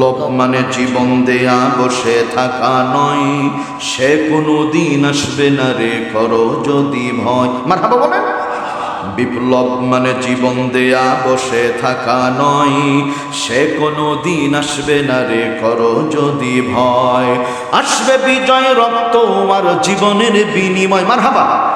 লোক মানে জীবন দেয়া বসে থাকা নয়। সে কোনো দিন আসবে না রে করো যদি ভয়। মার হাবা বলেন। বিপ্লব মানে জীবন দেয়া বসে থাকা নয়। সে কোনো দিন আসবে না রে করো যদি ভয়। আসবে বিজয় রক্ত আর জীবনের বিনিময়। মার হাবা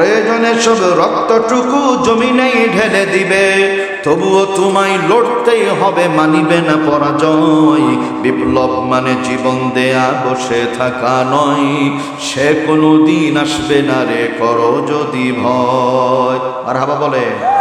প্রয়োজনে সব রক্তটুকু জমিনেই ঢেলে দিবে। তবুও তোমায় লড়তেই হবে, মানিবে না পরাজয়। বিপ্লব মানে জীবন দেয়া, বসে থাকা নয়। সে কোনো দিন আসবে না রে, করো যদি ভয়। আর হাবা বলে।